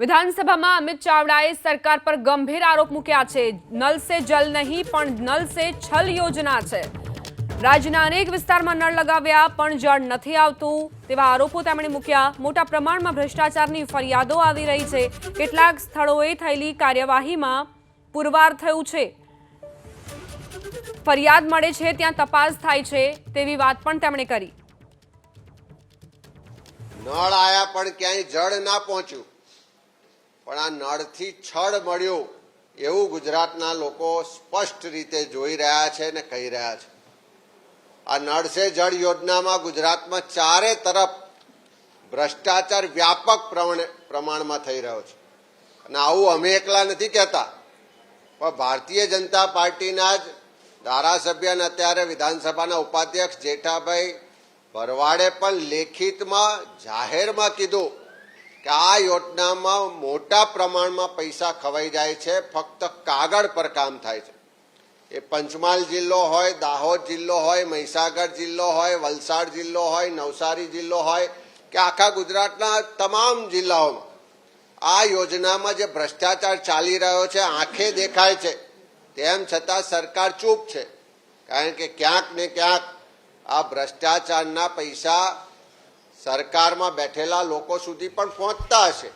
વિધાનસભામાં અમિત ચાવડાએ સરકાર પર ગંભીર આરોપ મૂક્યા છે. નલ સે જલ નહીં, પણ નલ સે છલ યોજના છે. રાજ્યના અનેક વિસ્તારમાં નળ લગાવ્યા, પણ જળ નથી આવતું. તેવા આરોપો તેમણે મૂક્યા. મોટા પ્રમાણમાં ભ્રષ્ટાચારની ફરિયાદો આવી રહી છે. કેટલાક સ્થળોએ થયેલી કાર્યવાહીમાં પુરવાર થયું છે. ફરિયાદ મળે છે, ત્યાં તપાસ થાય છે, તેવી વાત પણ તેમણે કરી. નળ આયા પણ ક્યાંય જળ ના પહોંચ્યું. પણ આ નળથી છળ મળ્યું એવું ગુજરાતના લોકો સ્પષ્ટ રીતે જોઈ રહ્યા છે ને કહી રહ્યા છે. આ નળ સે જળ યોજનામાં ગુજરાતમાં ચારે તરફ ભ્રષ્ટાચાર વ્યાપક પ્રમાણે- પ્રમાણમાં થઈ રહ્યો છે. અને આવું અમે એકલા નથી કહેતા. પણ ભારતીય જનતા પાર્ટીના જ ધારાસભ્ય અને અત્યારે વિધાનસભાના ઉપાધ્યક્ષ જેઠાભાઈ ભરવાડે પણ લેખિતમાં જાહેરમાં કીધું કે આ યોજનામાં મોટા પ્રમાણમાં પૈસા ખવાઈ જાય છે, ફક્ત કાગળ પર કામ થાય છે. એ પંચમહાલ જિલ્લો હોય, દાહોદ જિલ્લો હોય, મહીસાગર જિલ્લો હોય, વલસાડ જિલ્લો હોય, નવસારી જિલ્લો હોય, કે આખા ગુજરાતના તમામ જિલ્લાઓમાં. આ યોજનામાં જે ભ્રષ્ટાચાર ચાલી રહ્યો છે, આંખે દેખાય છે. તેમ છતાં સરકાર ચૂપ છે. કારણ કે ક્યાંક ને ક્યાંક આ ભ્રષ્ટાચારના પૈસા સરકારમાં બેઠેલા લોકો સુધી પણ પહોંચતા હશે.